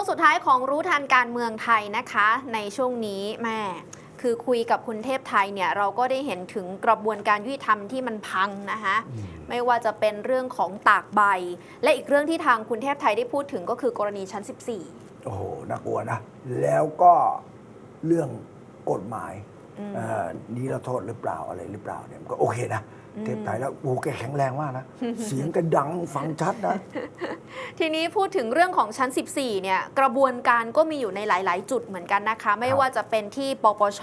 วงสุดท้ายของรู้ทันการเมืองไทยนะคะ ในช่วงนี้แม่คือคุยกับคุณเทพไทยเนี่ยเราก็ได้เห็นถึงกระบวนการยุติธรรมที่มันพังนะคะไม่ว่าจะเป็นเรื่องของตากใบ และอีกเรื่องที่ทางคุณเทพไทยได้พูดถึงก็คือกรณีชั้น 14 โอ้โหน่ากลัวนะ แล้วก็เรื่องกฎหมายอืมเอ่อนี้เราโทษหรือเปล่าอะไรหรือเปล่าเนี่ยมันก็โอเคนะ เทพไทยแล้วโอ้โหแกแข็งแรงมากนะ เสียงแกดังฟังชัดนะ ทีนี้พูดถึงเรื่องของชั้น 14 เนี่ย กระบวนการก็มีอยู่ในหลาย ๆ จุดเหมือนกันนะคะ ไม่ว่าจะเป็นที่ปปช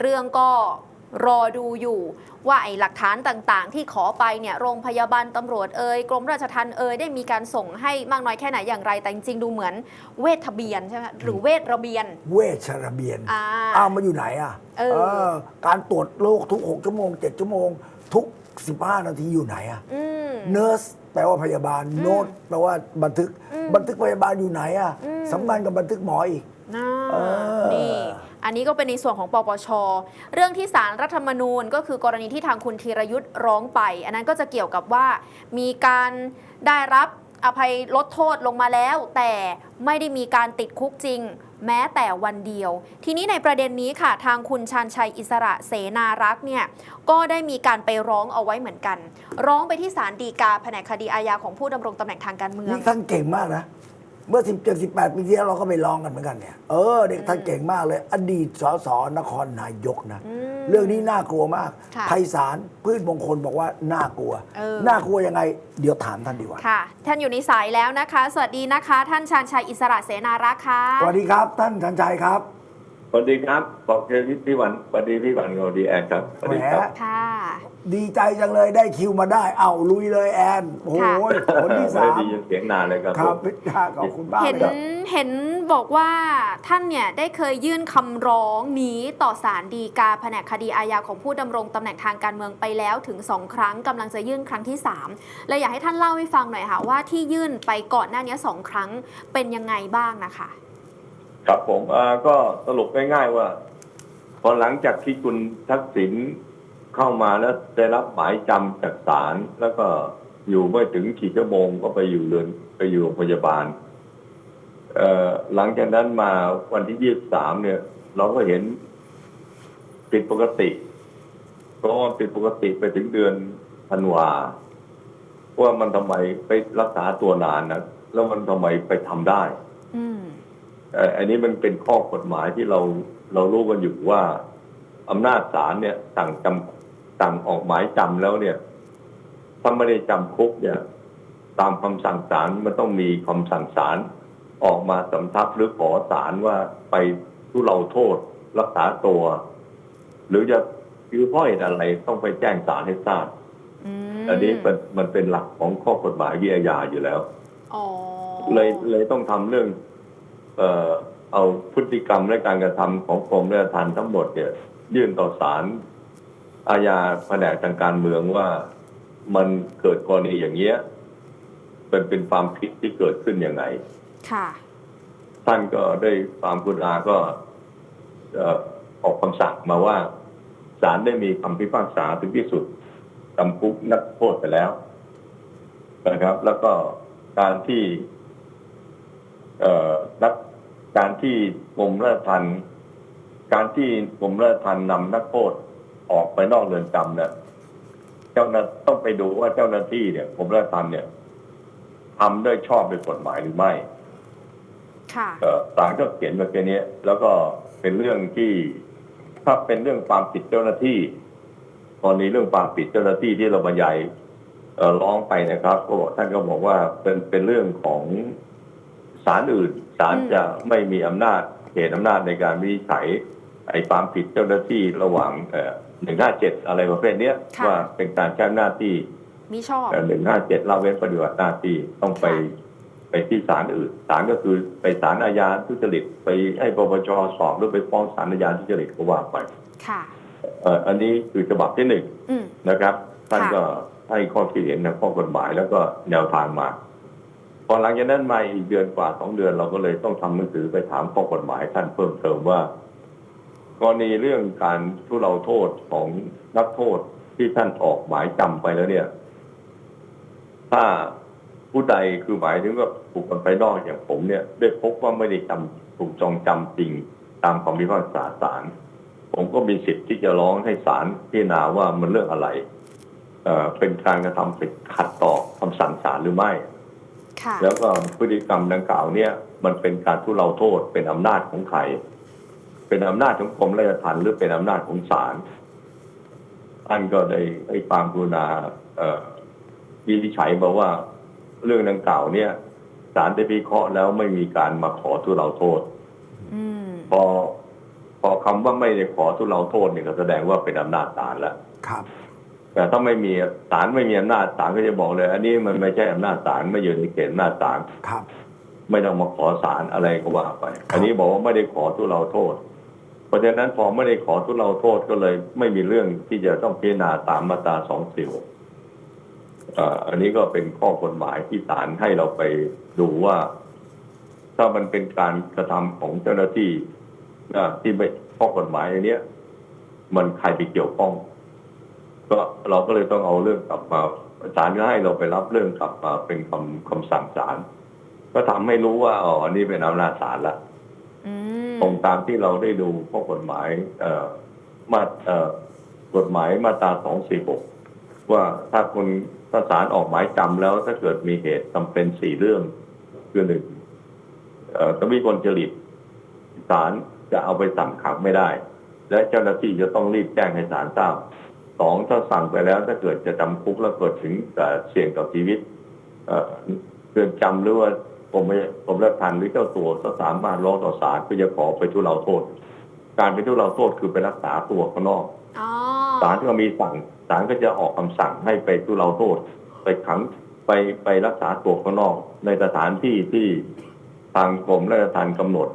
เรื่องก็ รอดูอยู่ ว่าไอ้หลักฐานต่างๆ ที่ขอไปเนี่ยโรงพยาบาลตำรวจเอ่ยกรมราชทัณฑ์เอ่ยได้มีการส่งให้มากน้อยแค่ไหนอย่างไร แต่จริงๆดูเหมือนเวททะเบียนใช่ไหมหรือเวทระเบียน เวชระเบียนอ่า อ้าวมาอยู่ไหนอะเออการตรวจโรคทุก 6 ชั่วโมง 7 ชั่วโมง ทุก 15 นาทีอยู่ไหนอะอืม เน r ร์สแปลว่าพยาบาลโน้ตแปลว่าบันทึกอืมบันทึกพยาบาลอยู่ไหนอะอืมสำคัญกับบันทึกหมออีก น่าเออ นี่ อันนี้ก็เป็นในส่วนของปปช เรื่องที่สารรัฐธรรมนูญ ก็คือกรณีที่ทางคุณธีรยุทธ์ร้องไป อันนั้นก็จะเกี่ยวกับว่ามีการได้รับอภัยลดโทษลงมาแล้ว แต่ไม่ได้มีการติดคุกจริง แม้แต่วันเดียว ทีนี้ในประเด็นนี้ค่ะ ทางคุณชาญชัยอิสระเสนารักษ์เนี่ยก็ได้มีการไปร้องเอาไว้เหมือนกัน ร้องไปที่ศาลฎีกาแผนกคดีอาญาของผู้ดำรงตำแหน่งทางการเมืองนี่ท่านเก่งมากนะ เมื่อ 17 18 ปีที่แล้วเราก็ไปลองกันเหมือนกันเนี่ย เออ เด็กท่านเก่งมากเลย อดีตสสนครนายกนะอืมเรื่องนี้น่ากลัวมากค่ะไพศาลพืชมงคลบอกว่าน่ากลัวเออน่ากลัวยังไง เดี๋ยวถามท่านดีกว่า ค่ะ ท่านอยู่ในสายแล้วนะคะ สวัสดีนะคะ ท่านชาญชัยอิสระเสนารักษ์ค่ะ สวัสดีครับ ท่านชันชัยครับ สวัสดีครับบอกเจอพี่พี่วันสวัสดีพี่วันกับสวัสดีแอนครับสวัสแหมดีครับ ค่ะ ดีใจจังเลยได้คิวมาได้ เอาลุยเลยแอน โอ้โหคนที่สามไดียินเสียงนานเลยครับครับผมพิธาขอบคุณมากเห็นเลยครับเห็นบอกว่าท่านเนี่ยได้เคยยื่นคำร้องนี้ต่อศาลฎีกาแผนกคดีอาญาของผู้ดำรงตำแหน่งทางการเมืองไปแล้วถึง2ครั้งกำลังจะยื่นครั้งที่3เลยอยากให้ท่านเล่าให้ฟังหน่อยค่ะว่าที่ยื่นไปก่อนหน้านี้สองครั้งเป็นยังไงบ้างนะคะ ครับผมก็สรุปง่ายๆว่า พอหลังจากที่คุณทักษิณเข้ามาแล้วได้รับหมายจำจากศาลแล้วก็อยู่ไม่ถึงกี่ชั่วโมงก็ไปอยู่เรือนไปอยู่โรงพยาบาลหลังจากนั้นมาวันที่ยี่สามเนี่ย เราก็เห็นผิดปกติเพราะว่าผิดปกติไปถึงเดือนธันวาว่ามันทำไมไปรักษาตัวนานนะแล้วมันทำไมไปทำได้ อืมเอ่ออันนี้มันเป็นข้อกฎหมายที่เราเรารู้กันอยู่ว่าอำนาจศาลเนี่ยสั่งจำสั่งออกหมายจำแล้วเนี่ยถ้าไม่ได้จำคุกเนี่ย ตามคำสั่งศาลมันต้องมีคำสั่งศาลออกมาสำทับหรือขอศาลว่าไปทุเราโทษรักษาตัว หรือจะคือเพราะเหตุอะไรต้องไปแจ้งศาลให้ทราบอืมอันนี้มันมันเป็นหลักของข้อกฎหมายวิทยาอยู่แล้วอ๋อเลยเลยต้องทำเรื่อง เอ่อเอาพฤติกรรมและการกระทำของกรมราชทัณฑ์ทั้งหมดเนี่ย ยื่นต่อศาลอาญาแผนกทางการเมืองว่ามันเกิดกรณีอย่างเงี้ยเป็นเป็นความผิดที่เกิดขึ้นยังไง ค่ะ ท่านก็ได้ความคุณอาก็เอ่อออกคำสั่งมาว่าศาลได้มีคำพิพากษาถึงที่สุดจำคุกนักโทษไปแล้วนะครับ แล้วก็การที่เอ่อนัก การที่กรมราชทัณฑ์การที่กรมราชทัณฑ์นำนักโทษออกไปนอกเรือนจำเนี่ยเจ้าหน้าต้องไปดูว่าเจ้าหน้าที่เนี่ยกรมราชทัณฑ์เนี่ยทำได้ชอบด้วยกฎหมายหรือไม่ค่ะเอ่อศาลก็เขียนมาแค่นี้แล้วก็เป็นเรื่องที่ถ้าเป็นเรื่องความผิดเจ้าหน้าที่ตอนนี้เรื่องความผิดเจ้าหน้าที่ที่เราบรรยายเอ่อร้องไปนะครับ ก็ท่านก็บอกว่าเป็นเป็นเรื่องของศาลอื่น ศาลอืมจะไม่มีอำนาจเขตอำนาจในการวินิจฉัยไอ้ความผิดเจ้าหน้าที่ระหว่างหนึ่งห้าเจ็ดอะไรประเภทเนี้ยว่าเป็นการใช้อำนาจที่มิชอบหนึ่งห้าเจ็ดละเว้นปฏิบัติหน้าที่ต้องไปค่ะไปที่ศาลอื่นศาลก็คือไปศาลอาญาทุจริตไปให้ปปชสอบหรือไปฟ้องศาลอาญาทุจริตก็ว่าไปค่ะเอ่ออันนี้คือฉบับที่หนึ่งอืมนะครับ ท่านค่ะก็ให้ข้อคิดเห็นทางข้อกฎหมายแล้วก็แนวทางมา พอหลังจากนั้นมาอีกเดือนกว่าสองเดือนเราก็เลยต้องทำหนังสือไปถามข้อกฎหมายท่านเพิ่มเติมว่า กรณีเรื่องการทุเลาโทษของนักโทษที่ท่านออกหมายจำไปแล้วเนี่ย ถ้าผู้ใดคือหมายถึงว่าบุคคลภายนอกอย่างผมเนี่ย ได้พบว่าไม่ได้จำถูกจองจำจริงตามคำพิพากษาศาลผมก็มีสิทธิ์ที่จะร้องให้ศาลพิจารณาว่ามันเรื่องอะไร เอ่อเป็นการกระทำผิดขัดต่อคำสั่งศาลหรือไม่ แล้วก็พฤติกรรมดังกล่าวเนี่ยมันเป็นการทุเลาโทษเป็นอำนาจของใครเป็นอำนาจของกรมราชทัณฑ์หรือเป็นอำนาจของศาลท่านก็ได้ให้ความกรุณาเอ่อวินิจฉัยมาว่าเรื่องดังกล่าวเนี่ยศาลได้พิเคราะห์แล้วไม่มีการมาขอทุเลาโทษอืมพอพอคำว่าไม่ได้ขอทุเลาโทษเนี่ยก็แสดงว่าเป็นอำนาจศาลแล้วครับ แต่ถ้าไม่มีศาลไม่มีอำนาจศาลก็จะบอกเลย อันนี้มันไม่ใช่อำนาจศาลไม่อยู่ในเขตอำนาจศาลครับ ไม่ต้องมาขอศาลอะไรก็ว่าไป อันนี้บอกว่าไม่ได้ขอทุเลาโทษ เพราะฉะนั้นพอไม่ได้ขอทุเลาโทษก็เลย ไม่มีเรื่องที่จะต้องพิจารณาตามมาตราสองสิบอันนี้ก็เป็นข้อกฎหมายที่ศาลให้เราไปดูว่า ถ้ามันเป็นการกระทำของเจ้าหน้าที่นะที่ไม่ข้อกฎหมายอันเนี้ย มันใครไปเกี่ยวข้อง ก็เราก็เลยต้องเอาเรื่องกลับมาศาลก็ให้เราไปรับเรื่องกลับมาเป็นคำคำสั่งศาลก็ทำให้รู้ว่าอ๋ออันนี้เป็นอำนาจศาลละอืมตรงตามที่เราได้ดูข้อกฎหมาย เอ่อมาเอ่อกฎหมายมาตราสองสี่หกว่าถ้าคนถ้าศาลออกหมายจำแล้วถ้าเกิดมีเหตุจำเป็นสี่เรื่องคือหนึ่งเอ่อต้องมีคนจริตศาลจะเอาไปสั่งขังไม่ได้ และเจ้าหน้าที่จะต้องรีบแจ้งให้ศาลทราบ สองถ้าสั่งไปแล้วถ้าเกิดจะจำคุกแล้วเกิดถึงเอ่อเสี่ยงต่อชีวิตเอ่อเรือนจำหรือว่ากรมกรมราชทัณฑ์หรือเจ้าตัวก็สามารถร้องต่อศาลเพื่อจะขอไปทุเลาโทษ การไปทุเลาโทษคือไปรักษาตัวข้างนอกอ๋อศาลก็มีสั่งศาลก็จะออกคำสั่งให้ไปทุเลาโทษ ไปขังไปไปรักษาตัวข้างนอก ในสถานที่ที่ทางกรมราชทัณฑ์กำหนด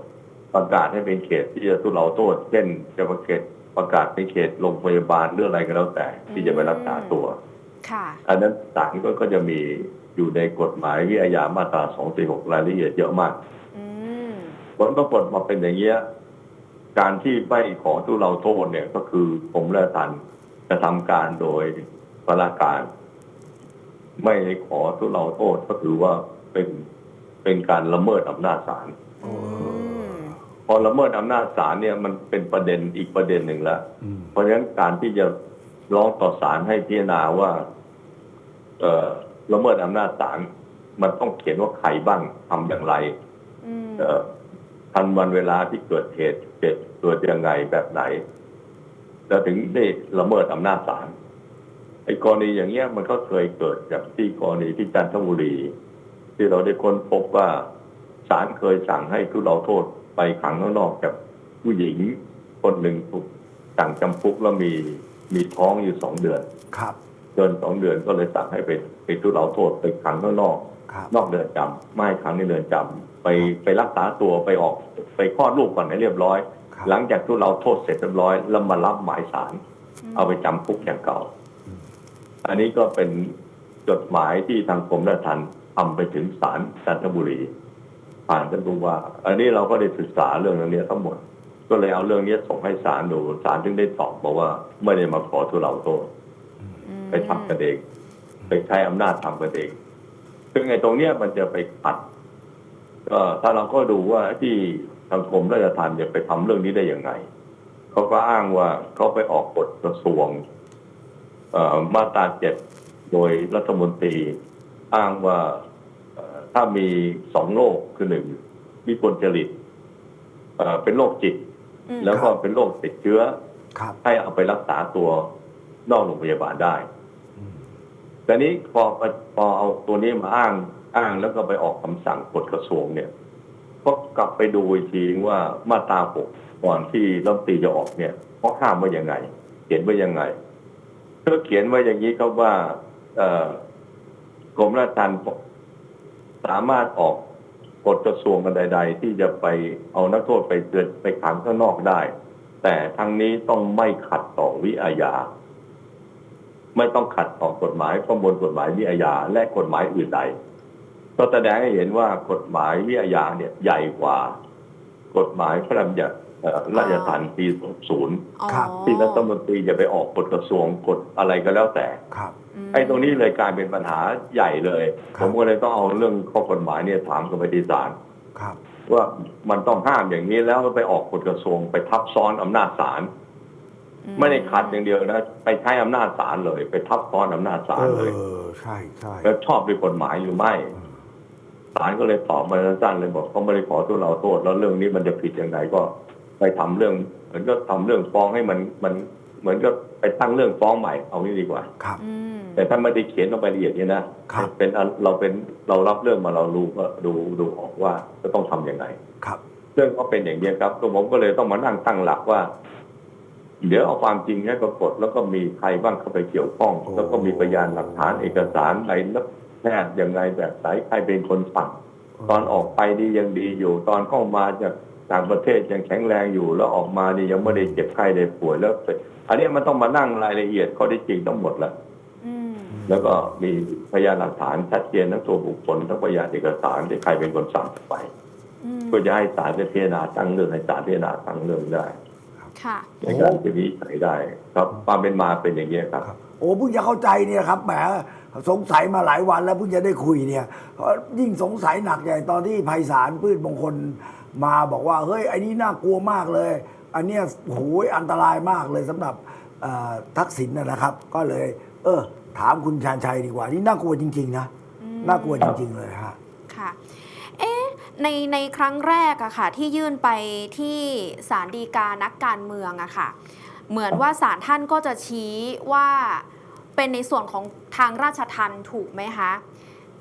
ประกาศให้เป็นเขตที่จะทุเลาโทษ เช่นจะประกาศ ประกาศเป็นเขตโรงพยาบาลหรืออะไรก็แล้วแต่ที่จะไปรักษาตัวค่ะอันนั้นศาลก็ก็จะมีอยู่ในกฎหมายวิทยามาตรา 246 รายละเอียดเยอะมากอืมผลปรากฏมาเป็นอย่างเงี้ย การที่ไม่ขอทุเลาโทษเนี่ยก็คือกรมราชทัณฑ์จะทำการโดยพละการ ไม่ขอทุเลาโทษก็ถือว่าเป็นเป็นการละเมิดอำนาจศาล อืมพอละเมิดอำนาจศาลเนี่ยมันเป็นประเด็นอีกประเด็นหนึ่งแล้วอืมเพราะฉะนั้นการที่จะร้องต่อศาลให้พิจารณาว่า เอ่อละเมิดอำนาจศาลมันต้องเขียนว่าใครบ้างทำอย่างไรอืมเอ่อทันวันเวลาที่เกิดเหตุเกิดเกิดยังไงแบบไหนแล้วถึงได้ละเมิดอำนาจศาลไอ้กรณีอย่างเงี้ยมันก็เคยเกิดจากที่กรณีที่จันทบุรี ที่เราได้ค้นพบว่าศาลเคยสั่งให้ทุเลาโทษ ไปขังข้างนอกกับผู้หญิงคนหนึ่งถูกสั่งจำคุกแล้วมีมีท้องอยู่สองเดือน ครับเกินสองเดือนก็เลยสั่งให้ไปไปทุเลาโทษไปขังข้างนอกครับนอกเรือนจำไม่ให้ขังในเรือนจำไปไปรักษาตัวไปออกไปคลอดลูกก่อนให้เรียบร้อยครับหลังจากทุเลาโทษเสร็จเรียบร้อยแล้วมารับหมายสารเอาไปจำคุกอย่างเก่า อันนี้ก็เป็นจดหมายที่ทางกรมราชทัณฑ์ทำไปถึงศาลจันทบุรี ผ่านท่านผู้ว่า อันนี้เราก็ได้ศึกษาเรื่องนี้ทั้งหมด ก็เลยเอาเรื่องนี้ส่งให้ศาลดูศาลจึงได้ตอบมาว่าไม่ได้มาขอทุเลาโทษอืมไปทำกันเองไปใช้อำนาจทำกันเองซึ่งไอ้ตรงเนี้ยมันจะไปขัด ก็ถ้าเราก็ดูว่าที่ทางกรมราชทัณฑ์จะไปทำเรื่องนี้ได้ยังไงเขาก็อ้างว่าเขาไปออกกฎกระทรวงเอ่อมาตราเจ็ดโดยรัฐมนตรี อ้างว่าเอ่อ ถ้ามีสองโรคคือหนึ่งมีคนจริตเอ่อเป็นโรคจิตอืมแล้วก็เป็นโรคติดเชื้อครับให้เอาไปรักษาตัวนอกโรงพยาบาลได้อืมแต่นี้พอพอเอาตัวนี้มาอ้างอ้างแล้วก็ไปออกคำสั่งกฎกระทรวงเนี่ยก็กลับไปดูอีกทีว่ามาตราหกก่อนที่รัฐมนตรีจะออกเนี่ยเขาห้ามไว้ยังไง เขียนไว้ยังไงก็เขียนไว้อย่างนี้ครับว่าเอ่อกรมราชทัณฑ์ สามารถออกกฎกระทรวงกันใด ๆ ที่จะไปเอานักโทษไปเตือนไปขังข้างนอกได้ แต่ทั้งนี้ต้องไม่ขัดต่อวิอาญา ไม่ต้องขัดต่อกฎหมายประมวลกฎหมายวิอาญาและกฎหมายอื่นใดก็แสดงให้เห็นว่ากฎหมายวิอาญาเนี่ยใหญ่กว่ากฎหมายพระราชบัญญัติ ราชทัณฑ์ปีศูนย์อ๋อครับที่รัฐมนตรีจะไปออกกฎกระทรวงกฎอะไรก็แล้วแต่ครับมไอ้ตรงนี้เลยกลายเป็นปัญหาใหญ่เลยคผรับมก็เลยต้องเอาเรื่องข้อกฎหมายเนี่ยถามกับไปที่ศาลครับว่ามันต้องห้ามอย่างนี้แล้วไปออกกฎกระทรวงไปทับซ้อนอำนาจศาลอืไม่ได้ขัดอย่างเดียวนะ ไปใช้อำนาจศาลเลย ไปทับซ้อนอำนาจศาลเลยเออใช่ใช่แล้วชอบด้วยกฎหมายหรือไม่ศาลก็เลยตอบมาสั้นๆเลยบอกเขาไม่ได้ขอตัวเราโทษ แล้วเรื่องนี้มันจะผิดยังไงก็ ไปทำเรื่องเหมือนก็ทำเรื่องฟ้องให้มันมันเหมือนก็ไปตั้งเรื่องฟ้องใหม่เอางี้ดีกว่าครับอืมแต่ท่านไม่ได้เขียนลงไปละเอียดเนี่ยนะครับเป็นอันเราเป็นเรารับเรื่องมาเรารู้ก็ดูดูออกว่าจะต้องทำยังไงครับ เรื่องก็เป็นอย่างนี้ยครับตัวผมก็เลยต้องมานั่งตั้งหลักว่า เดี๋ยวเอาความจริงให้ปรากฏแล้วก็มีใครบ้างเข้าไปเกี่ยวข้องโอ้แล้วก็มีพยานหลักฐานเอกสารอะไรนักแพทย์ยังไงแบบไหนใครเป็นคนสั่งตอนออกไปนี่ยังดีอยู่ตอนเข้ามาจาก ต่างประเทศยังแข็งแรงอยู่แล้วออกมานี่ยังไม่ได้เจ็บไข้ได้ป่วยแล้วเป็นอันนี้มันต้องมานั่งรายละเอียดข้อได้จริงทั้งหมดแล้วอืมแล้วก็มีพยานหลักฐานชัดเจนทั้งตัวบุคคลทั้งพยานเอกสารที่ใครเป็นคนสั่งไปอืมเพื่อจะให้ศาลได้พิจารณาตั้งเรื่องให้ศาลพิจารณาตั้งเรื่องได้ค่ะในการจะวินิจฉัยได้ ครับความเป็นมาเป็นอย่างนี้ยครับครับโอ้เพิ่งจะเข้าใจเนี่ยครับแหมสงสัยมาหลายวันแล้วเพิ่งจะได้คุยเนี่ยเพราะยิ่งสงสัยหนักใหญ่ตอนที่ไพศาลพืชมงคล มาบอกว่าเฮ้ยไอ้นี่น่ากลัวมากเลย อันเนี้ยโอ้ยอันตรายมากเลยสำหรับเอ่อทักษิณนะนะครับ ก็เลย เออ ถามคุณชาญชัยดีกว่า นี่น่ากลัวจริง ๆ นะอืมน่ากลัวจริง ๆ เลยฮะค่ะเอ๊ะในในครั้งแรกอะค่ะ ที่ยื่นไปที่ศาลฎีกานักการเมืองอะค่ะ เหมือนว่าศาลท่านก็จะชี้ว่าเป็นในส่วนของทางราชทัณฑ์ถูกไหมคะ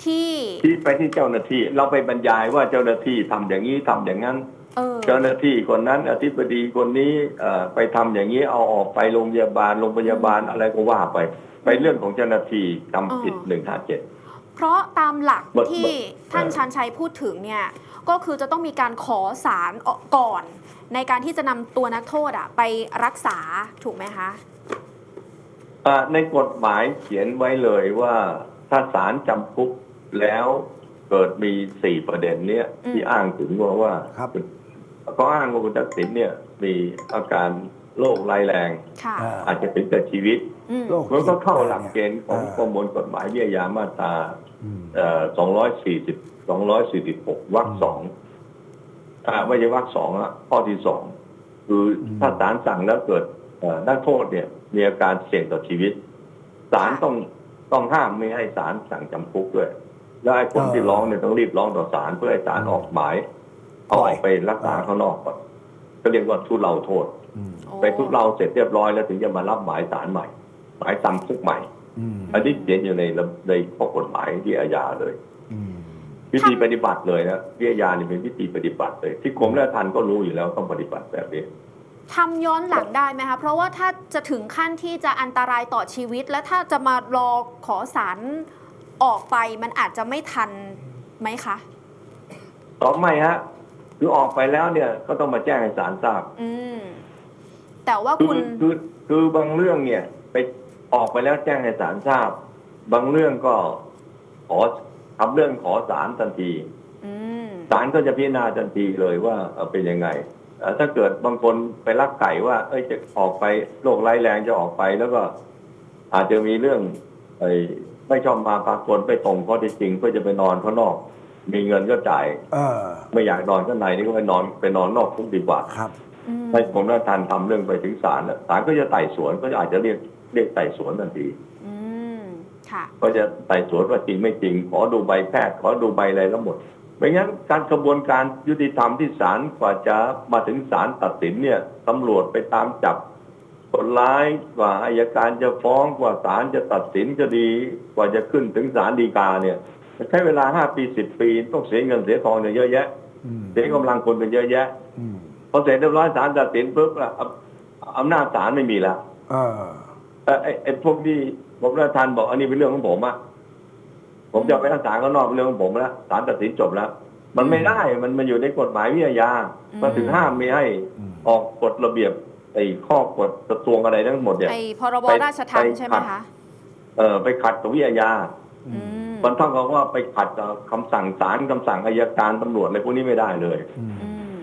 ที่ที่ไปที่เจ้าหน้าที่ เราไปบรรยายว่าเจ้าหน้าที่ทำอย่างนี้ทำอย่างนั้นเออเจ้าหน้าที่คนนั้นอธิบดีคนนี้เอ่อไปทำอย่างนี้เอาออกไปโรงพยาบาลโรงพยาบาลอะไรก็ว่าไป ไปเรื่องของเจ้าหน้าที่ทำผิดอ๋อหนึ่งห้าเจ็ดเพราะตามหลักบทที่บทท่านเออชันชัยพูดถึงเนี่ยก็คือจะต้องมีการขอสารออกก่อน ในการที่จะนำตัวนักโทษอะไปรักษาถูกไหมคะอ่าในกฎหมายเขียนไว้เลยว่าถ้าศาลจำคุก แล้วเกิดมีสี่ประเด็นเนี้ยอืม ที่อ้างถึงว่าว่าครับ เขาอ้างว่าคุณทักษิณเนี่ย มีอาการโรคร้ายแรง ค่ะอ่า อาจจะถึงกับชีวิต อืม โรค มันก็เข้าหลักเกณฑ์ของเออประมวลกฎหมายวิทยามาตราอืม เอ่อ240 246วรรคสองอ่าไม่ใช่วรรคสองอะข้อที่สองคืออม ถ้าศาลสั่งแล้วเกิดเอ่อนักโทษเนี่ย มีอาการเสี่ยงต่อชีวิตศาลต้องต้องห้ามไม่ให้ศาลสั่งจำคุกด้วย แล้วไอ้คนที่ร้องเนี่ยต้องรีบร้องต่อศาลเพื่อให้ศาลออกหมายเอาออกไปรักษาข้างนอกก่อนก็เรียกว่าทุเลาโทษอืมโอ้ไปทุเลาเสร็จเรียบร้อยแล้วถึงจะมารับหมายศาลใหม่ หมายจำคุกใหม่อืมอันนี้เขียนอยู่ในระในข้อกฎหมายที่อาญาเลยอืมวิธีปฏิบัติเลยนะวิทยานี่เป็นวิธีปฏิบัติเลย ที่กรมราชทัณฑ์ก็รู้อยู่แล้วต้องปฏิบัติแบบนี้ทำย้อนหลังได้ไหมคะเพราะว่าถ้าจะถึงขั้นที่จะอันตรายต่อชีวิต และถ้าจะมารอขอสาร ออกไปมันอาจจะไม่ทันไหมคะตอบไม่ฮะคือออกไปแล้วเนี่ยก็ต้องมาแจ้งให้ศาลทราบ อืม แต่ว่าคืคุอณ คือคือบางเรื่องเนี่ย ไปออกไปแล้วแจ้งให้ศาลทราบ บางเรื่องก็ขอทำเรื่องขอศาลทันที อืม ศาลก็จะพิจารณาทันทีเลยว่าเอ่อเป็นยังไงเอ่อถ้าเกิดบางคนไปลักไก่ว่า เอ้ยจะออกไปโรคร้ายแรงจะออกไปแล้วก็อาจจะมีเรื่องไอ้ ไม่ชอบมาปรากฏไปตรงข้อเท็จจริงเพื่อจะไปนอนข้างนอก มีเงินก็จ่าย เออ ไม่อยากนอนข้างในนี่ก็ไปนอนไปนอนนอกคุกดีกว่าครับอืมให้ผมราชทันทำเรื่องไปถึงศาลน่ะศาลก็จะไต่สวนก็อาจจะเรียกเรียกไต่สวนทันทีอืมค่ะก็จะไต่สวนว่าจริงไม่จริง ขอดูใบแพทย์ขอดูใบอะไรแล้วหมดไม่งั้นการกระบวนการยุติธรรมที่ศาลกว่าจะมาถึงศาลตัดสินเนี่ยตำรวจไปตามจับ คนร้ายกว่าอายการจะฟ้องกว่าศาลจะตัดสินคดีกว่าจะขึ้นถึงศาลฎีกาเนี่ยใช้เวลาห้าปีสิบปี ต้องเสียเงินเสียทองเนี่ยเยอะแยะอืมเสียกำลังคนเป็นเยอะแยะอืมพอเสร็จเรียบร้อยศาลตัดสินปุ๊บอะอำอำนาจศาลไม่มีแล้วเออเอ่อไอ้ไอ้พวกที่ผมราชทันบอกอันนี้เป็นเรื่องของผมอะผมจะเอาไปรักษาข้างนอกเป็นเรื่องของผมแล้วศาลตัดสินจบแล้ว มันไม่ได้มันมันอยู่ในกฎหมายวิทยาอืมมันถึงห้ามไม่ให้อืมออกกฎระเบียบ ไอ้ข้อกฎกระทรวงอะไรทั้งหมดเนี่ยไอพรบไปราชทัณฑ์ไปใช่ไหมขัดคะเออไปขัดกับวิทยาอืมมันเท่ากับว่าไปขัดกับคำสั่งศาลคำสั่งอายการตำรวจอะไรพวกนี้ไม่ได้เลยอืมอืม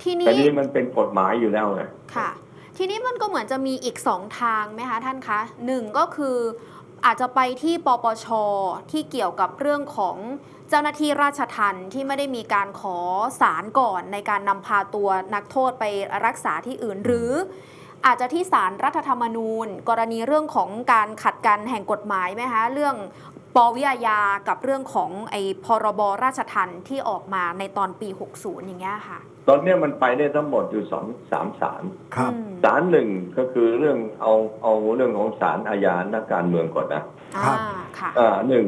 ทีแต่นี้นี่มันเป็นกฎหมายอยู่แล้วไงค่ะ ทีนี้มันก็เหมือนจะมีอีกสองทางไหมคะท่านคะหนึ่งก็คืออาจจะไปที่ปปชที่เกี่ยวกับเรื่องของ เจ้าหน้าที่ราชทัณฑ์ที่ไม่ได้มีการขอสารก่อนในการนำพาตัวนักโทษไปรักษาที่อื่นหรืออาจจะที่ศาลรัฐธรรมนูญ กรณีเรื่องของการขัดกันแห่งกฎหมายไหมคะเรื่องปวิอาญากับเรื่องของไอ้พรบราชทัณฑ์ที่ออกมาในตอนปี 60 อย่างเงี้ยค่ะ ตอนเนี้ยมันไปได้ทั้งหมดอยู่สองสามศาลครับอืมศาลหนึ่งก็คือเรื่องเอาเอาเรื่องของศาลอาญานักการเมืองก่อนนะครัอ่าบค่ะอ่าหนึ่ง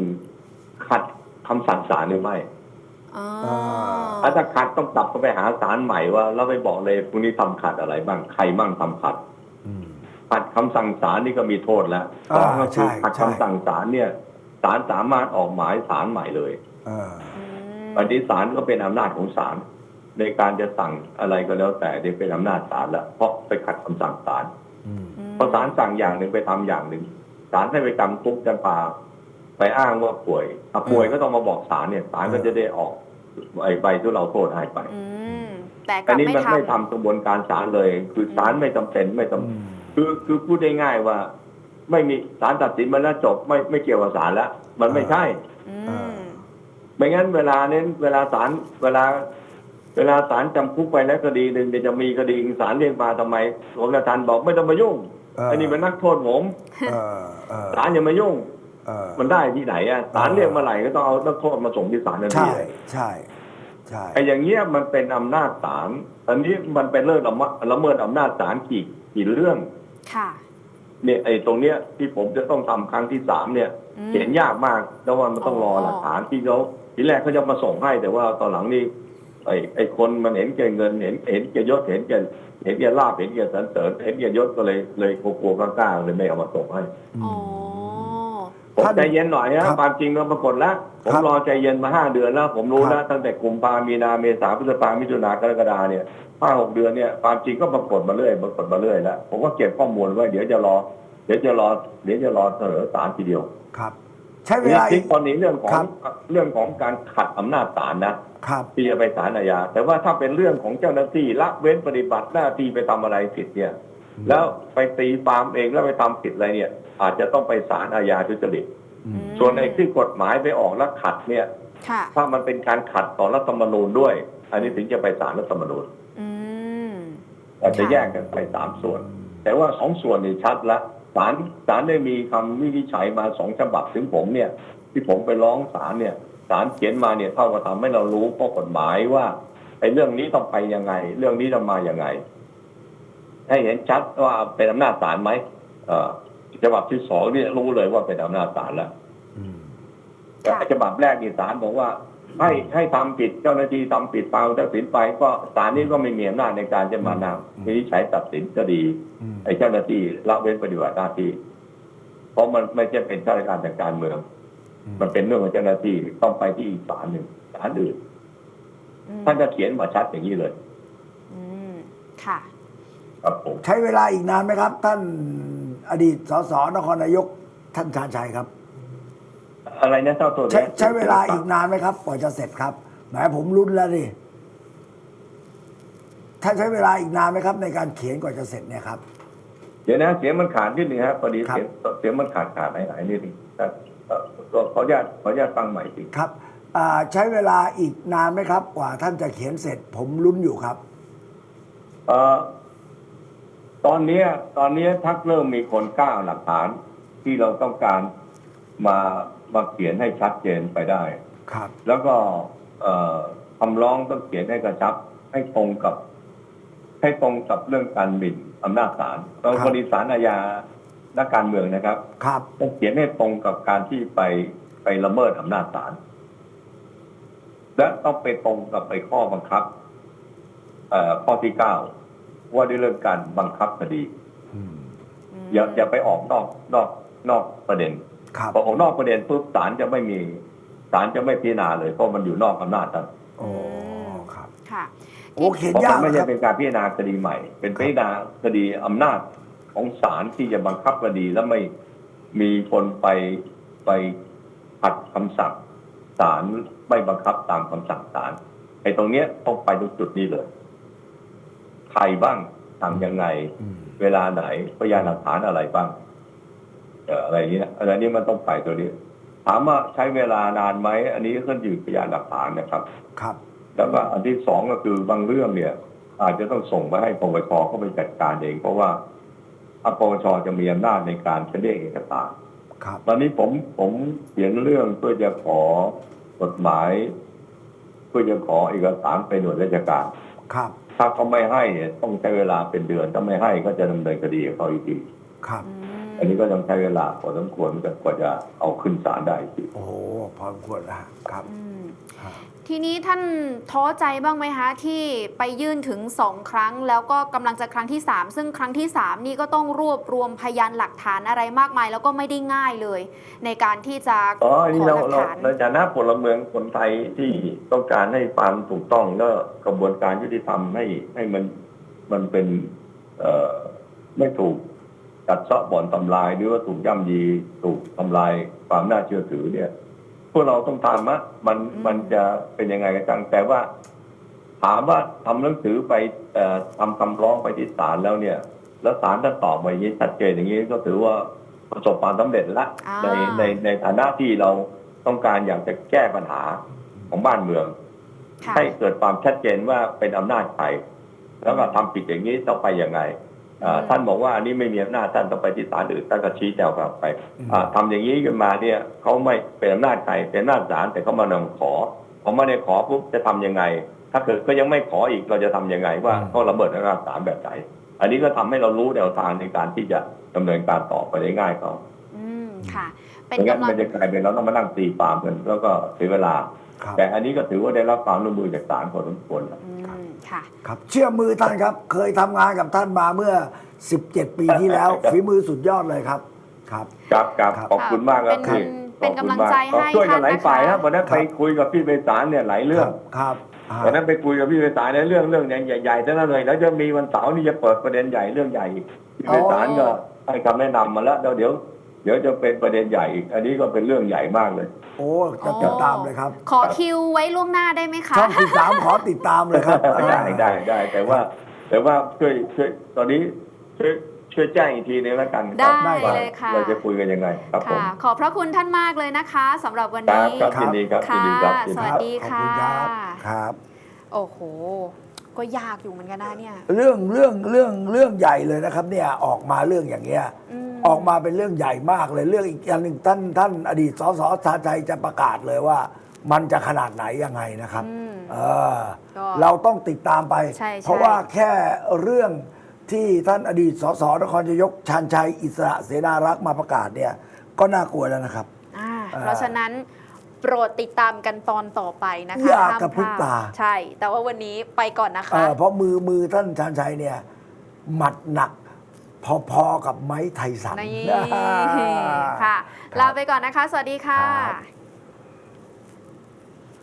ขัด คำสั่งศาลหรือไม่อ๋อถ้าจะขัดต้องกลับก็ไปหาศาลใหม่ว่าแล้วไปบอกเลยพวกนี้ทำขัดอะไรบ้างใครบ้างทำขัดอืมขัดคำสั่งศาลนี่ก็มีโทษแล้วสอ่าองก็คือใช่ขัดใช่คำสั่งศาลเนี่ยศาลสามารถออกหมายศาลใหม่เลยเอออืมอันนี้ศาลก็เป็นอำนาจของศาลในการจะสั่งอะไรก็แล้วแต่เนี่ยเป็นอำนาจศาลแล้วเพราะไปขัดคำสั่งศาลอืมอืมพอศาลสั่งอย่างหนึ่งไปทำอย่างหนึ่งศาลให้ไปจำคุกจำปา ไปอ้างว่าป่วยถ้าป่วยก็ต้องมาบอกศาลเนี่ยศาลก็จะได้ออกไอ้ใบที่เราโทษให้ไปอืมแต่กอัลันบนี้ไม่มันทำไม่ทำกระบวนการศาลเลย คือศาลไม่จำเป็นไม่จำอืมคือคือพูดได้ง่ายว่า ไม่มีศาลตัดสินมาแล้วจบไม่ไม่เกี่ยวกับศาลแล้วมันไม่ใช่อืเอมอไม่งั้นเวลาเน้นเวลาศาลเวลา เวลาศาลจำคุกไปแล้วคดีหนึ่งเดี๋ยวจะมีคดีอีกศาลเรียกมาทำไมผมประธานบอกไม่ต้องมายุ่งเอออัอันนี้เป็นนักโทษผมเออเออศาลอย่ามายุ่งเออ มันได้ที่ไหนอะศาลเรียกมาไหร่ก็ต้องเอานักโทษมาส่งที่ศาลทันทีใช่ใช่ใช่ไอ้อย่างเงี้ยมันเป็นอำนาจศาลอันนี้มันเป็นเรื่องละเมิดละเมิดอำนาจศาลกี่กี่เรื่องค่ะเนี่ยไอ้ตรงเนี้ยที่ผมจะต้องทำครั้งที่สามเนี่ยอืมเขียนยากมากแล้วว่ามันต้องรอหลักฐานที่เขาทีแรกเขาจะมาส่งให้แต่ว่าตอนหลังนี่ไอ้ไอ้คนมันเห็นแก่เงินเห็นเห็นแก่ยศเห็นแก่เห็นแก่ลาบเห็นแก่สรรเสริญเห็นแก่ยศก็เลยเลยกลัวๆกล้าๆเลยไม่เอามาส่งให้อ๋อ ผมท่านใจเย็นหน่อยครันะบความจริงเราปรากฏแล้ว ผมครับรอใจเย็นมาห้าเดือนแล้ว ผมรู้ครัแล้บวตั้งแต่กุมภามีนาเมษาพฤษภามิถุนากรกฎาเนี่ยห้าหกเดือนเนี่ยความจริงก็ปรากฏมาเรื่อยปรากฏมาเรื่อยแล้วผมก็เก็บข้อมูลไว้เดี๋ยวจะรอ เดี๋ยวจะรอเดี๋ยวจะรอเสนอศาลทีเดียวครับ ใช้เวลาทีอีกตอนนี้เรื่องของครับเรื่องของการขัดอำนาจศาลนะครับที่จะไปศาลอาญาแต่ว่าถ้าเป็นเรื่องของเจ้าหน้าที่ละเว้นปฏิบัติหน้าที่ไปทำอะไรผิดเนี่ย แล้วไปตีฟาร์มเองแล้วไปทำผิดอะไรเนี่ย อาจจะต้องไปศาลอาญาทุจริตอืมส่วนไอ้ที่กฎหมายไปออกแล้วขัดเนี่ยค่ะถ้ามันเป็นการขัดต่อรัฐธรรมนูญด้วย อันนี้ถึงจะไปศาลรัฐธรรมนูญอืมอาจจะค่ะแยกกันไปสามส่วน แต่ว่าสองส่วนนี่ชัดละศาลศาลได้มีคำวินิจฉัยมาสองฉบับถึงผมเนี่ย ที่ผมไปร้องศาลเนี่ยศาลเขียนมาเนี่ยเท่ากับทำให้เรารู้ข้อกฎหมายว่าไอ้เรื่องนี้ต้องไปยังไง เรื่องนี้ต้องมายังไง ให้เห็นชัดว่าเป็นอำนาจศาลไหมเอ่อฉบับที่สองเนี่ยรู้เลยว่าเป็นอำนาจศาลแล้วอืมแต่ค่ะฉบับแรกนี่ศาลบอกว่า ให้ให้ทำผิดเจ้าหน้าที่ทำผิดตามตัดสินไปก็ศาลนี้ก็ไม่มีอำนาจในการจะมานำวินิจฉัยตัดสินคดีอืมไอ้เจ้าหน้าที่ละเว้นปฏิบัติหน้าที่ เพราะมันไม่ใช่เป็นข้าราชการทางการเมือง มันเป็นเรื่องของเจ้าหน้าที่ต้องไปที่อีกศาลหนึ่งศาลอื่นอืมท่านจะเขียนมาชัดอย่างนี้เลย อืมค่ะ ครับผมใช้เวลาอีกนานไหมครับ ท่านอดีตสสนครนายกท่านชาญชัยครับ อะไรนะเจ้าตัวใช้นี้ยใช้เวลาอีกนานไหมครับกว่าจะเสร็จครับแหมผมรุ้นแล้วดิท่านใช้เวลาอีกนานไหมครับ ในการเขียนกว่าจะเสร็จเนี่ยครับ เดี๋ยวนะเสียงมันขาดนิดนึงครับพอดีครับ เสียงเสียงมันขาดขาดหายหายนิดนึงครับเอ่อขออนุญาตขออนุญาตฟังใหม่สิครับอ่าใช้เวลาอีกนานไหมครับ กว่าท่านจะเขียนเสร็จ ผมลุ้นอยู่ครับ เอ่อ ตอนเนี้ยตอนเนี้ยทักเริ่มมีคนกล้าเอาหลักฐานที่เราต้องการมามาเขียนให้ชัดเจนไปได้ ครับ แล้วก็เอ่อคำร้องต้องเขียนให้กระชับ ให้ตรงกับ ให้ตรงกับเรื่องการหมิ่นอำนาจศาลเราครับคดีศาลอาญานักการเมืองนะครับ ครับต้องเขียนให้ตรงกับการที่ไปไปละเมิดอำนาจศาลและต้องไปตรงกับไปข้อบังคับเอ่อข้อที่เก้า ว่าด้วยเรื่องการบังคับคดีอืมอย่าอย่าไปออกนอกนอกนอกประเด็นครับพอออกนอกประเด็นปุ๊บศาลจะไม่มีศาลจะไม่พิจารณาเลยเพราะมันอยู่นอกอำนาจท่านโอ้ครับค่ะโอ้เขียนเพราะยามักนไม่นะคใช่รับเป็นการพิจารณาคดีใหม่ เป็นพิจารณาคดีอำนาจของศาลที่จะบังคับคดีแล้วไม่มีคนไปไปขัดคำสั่งศาลไม่บังคับตามคำสั่งศาลไอ้ตรงเนี้ยต้องไปตรงจุดนี้เลย ใครบ้างทำยังไงอืมเวลาไหนพยานหลักฐานอะไรบ้างเอ่ออะไรอย่างนี้นะอะไรนี้มันต้องไปตัวนี้ ถามว่าใช้เวลานานไหมอันนี้ขึ้นอยู่กับพยานหลักฐานนะครับ ครับ แล้วก็อันที่สองก็คือบางเรื่องเนี่ย อาจจะต้องส่งไปให้ปปชเข้าไปจัดการเอง เพราะว่าอะปปชจะมีอำนาจในการเสนอเอกสารครับ ตอนนี้ผมผมเขียนเรื่องเพื่อจะขอกฎหมาย เพื่อจะขอเอกสารไปหน่วยราชการครับ ถ้าเขาไม่ให้เนี่ยต้องใช้เวลาเป็นเดือนถ้าไม่ให้ก็จะดำเนินคดีกับเขาอีกทีครับ อืมอันนี้ก็ต้องใช้เวลาพอสมควรเหมือนกันกว่าจะเอาขึ้นศาลได้อีกทีโอ้โหพอสมควรนะครับอืมครับ ทีนี้ท่านท้อใจบ้างไหมคะที่ไปยื่นถึงสองครั้ง แล้วก็กำลังจะครั้งที่ 3 ซึ่งครั้งที่ 3 นี่ก็ต้องรวบรวมพยานหลักฐานอะไรมากมาย แล้วก็ไม่ได้ง่ายเลย ในการที่จะอ๋อขอันนี้อเราหลักเราฐานในฐานะพลเมืองคนไทยที่ต้องการให้ความถูกต้องแล้วกระบวนการยุติธรรมให้ให้มันมันเป็นเอ่อไม่ถูก กัดเซาะบ่อนทำลาย หรือว่าถูกย่ำยีถูกทำลายความน่าเชื่อถือเนี่ยพวกเราต้องทำอะมันอืมมันจะเป็นยังไงกันจังแต่ว่า ถามว่าทำหนังสือไปเอ่อทำคำร้องไปที่ศาลแล้วเนี่ย แล้วศาลท่านตอบมาอย่างนี้ชัดเจนอย่างนี้ก็ถือว่าประสบความสำเร็จละอ่าในในในฐานะที่เราต้องการอยากจะแก้ปัญหาของบ้านเมืองค่ะให้เกิดความชัดเจนว่าเป็นอำนาจใครแล้วก็ทำผิดอย่างนี้ต้องไปยังไงอ่าอืม ท่านบอกว่าอันนี้ไม่มีอำนาจท่านต้องไปที่ศาลอื่นท่านก็ชี้แจงกลับไปอืมอ่าทำอย่างนี้ขึ้นมาเนี่ยเขาไม่เป็นอำนาจใครเป็นอำนาจศาลแต่เขามานำขอพอมาในขอปุ๊บจะทำยังไง ถ้าเกิดก็ยังไม่ขออีกเราจะทำยังไง ว่าเขาละเมิดอำนาจศาลแบบไหนอันนี้ก็ทำให้เรารู้แนวทางในการที่จะดำเนินการต่อไปได้ง่ายเขาอืมค่ะเป็นไม่งั้นกำลัมังนจะกลายเป็นเราต้องมานั่งตีความกันแล้วก็เสียเวลาครับ แต่อันนี้ก็ถือว่าได้รับความร่วมมือจากศาลพอสมควรแล้วอืมค่ะครับ เชื่อมือท่านครับ เคยทำงานกับท่านมาเมื่อ 17 ปีที่แล้ว ฝีมือสุดยอดเลยครับ ครับครับครับครับขอบคุณมากครับเป็นพี่เป็นขอบคุณกำลังใจมากให้ช่วยกันหลายท่านนะคะฝ่ายครับวันนั้นครับไปคุยกับพี่ไปศาลเนี่ยหลายเรื่องครับอ่าวันนั้นไปคุยกับพี่ไปศาลในเรื่องเรื่องใหญ่ๆทั้งนั้นเลยแล้วจะมีวันเสาร์นี่จะเปิดประเด็นใหญ่เรื่องใหญ่อีกพี่ไปศาลก็ให้คำแนะนำมาแล้วเดี๋ยว เดี๋ยวเดี๋ยวจะเป็นประเด็นใหญ่อีก อันนี้ก็เป็นเรื่องใหญ่มากเลย โอ้จะติดตามเลยครับ ขอคิวไว้ล่วงหน้าได้ไหมคะช่องที่สามขอติดตามเลยครับ ได้ได้ได้แต่ว่า แต่ว่าช่วยช่วยตอนนี้ช่วยช่วยแจ้งอีกทีนึงแล้วกันคได้รับว่าเลยค่ะเราจะคุยกันยังไงครับผมค่ะขอบพระคุณท่านมากเลยนะคะสำหรับวันนี้ครับครับยินดีครับยินดีครับยินสดีวัสครับดีขอบค่ะคุณครับครับ โอ้โหก็ยากอยู่เหมือนกันนะเนี่ย เรื่องเรื่องเรื่องเรื่องใหญ่เลยนะครับ เนี่ยออกมาเรื่องอย่างเงี้ยม ออกมาเป็นเรื่องใหญ่มากเลยเรื่องอีกอย่างหนึ่งท่านท่านอดีตสสชาติชัยจะประกาศเลยว่า มันจะขนาดไหนยังไงนะครับอืม เออก็เราต้องติดตามไป ใช่ใช่ เพราะว่าแค่เรื่องที่ท่านอดีตสสนครนายกชาญชัยอิสระเสนารักษ์มาประกาศเนี่ย ก็น่ากลัวแล้วนะครับ อ่าอ่าเพราะฉะนั้นโปรดติดตามกันตอนต่อไปนะคะอย่าห้มกระพริบพลดตาใช่ แต่ว่าวันนี้ไปก่อนนะเอคะ อเพราะมือมือท่านชาญชัยเนี่ย หมัดหนัก พอๆกับไม้ไทสันนี่ค่ะลาไปก่อนนะคะ สวัสดีค่ะครับ